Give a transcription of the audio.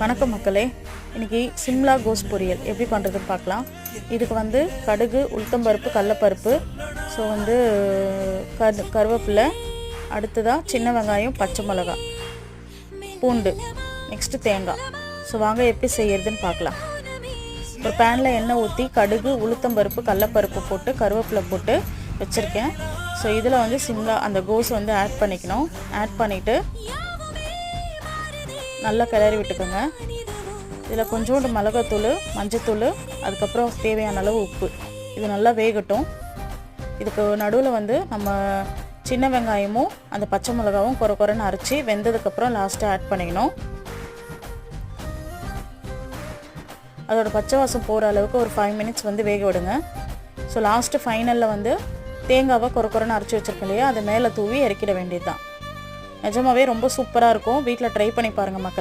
வணக்கம் மக்களே. இன்னைக்கு சிம்லா கோஸ் பொரியல் எப்படி பண்ணுறதுன்னு பார்க்கலாம். இதுக்கு வந்து கடுகு உளுத்தம்பருப்பு கடலப்பருப்பு. ஸோ வந்து கரு கருவேப்பிலை. அடுத்ததாக சின்ன வெங்காயம் பச்சை மிளகா. பூண்டு. நெக்ஸ்ட்டு தேங்காய். ஸோ வாங்க எப்படி செய்யறதுன்னு பார்க்கலாம். ஒரு பேனில் எண்ணெய் ஊற்றி கடுகு உளுத்தம்பருப்பு கடலப்பருப்பு போட்டு கருவேப்பிலை போட்டு வச்சுருக்கேன். ஸோ இதில் வந்து சிம்லா அந்த கோஸ் வந்து ஆட் பண்ணிக்கணும். ஆட் பண்ணிவிட்டு நல்லா கிளறி விட்டுக்கோங்க. இதில் கொஞ்சோண்டு மிளகாத்தூள் மஞ்சத்தூள் அதுக்கப்புறம் தேவையான அளவு உப்பு. இது நல்லா வேகட்டும். இதுக்கு நடுவில் வந்து நம்ம சின்ன வெங்காயமும் அந்த பச்சை மிளகாவும் குறை குறைன்னு அரைச்சி வெந்ததுக்கப்புறம் லாஸ்ட்டாக ஆட் பண்ணிக்கணும். அதோட பச்சை வாசம் போகிற அளவுக்கு ஒரு ஃபைவ் மினிட்ஸ் வந்து வேக விடுங்க. ஸோ லாஸ்ட்டு ஃபைனலில் வந்து தேங்காவை குறை குறைன்னு அரைச்சி வச்சுருக்கோம் இல்லையா? அதை மேலே தூவி இறக்கிட வேண்டியது தான் நிஜமாவே ரொம்ப சூப்பராக இருக்கும். வீட்டில் ட்ரை பண்ணி பாருங்கள் மக்கள்.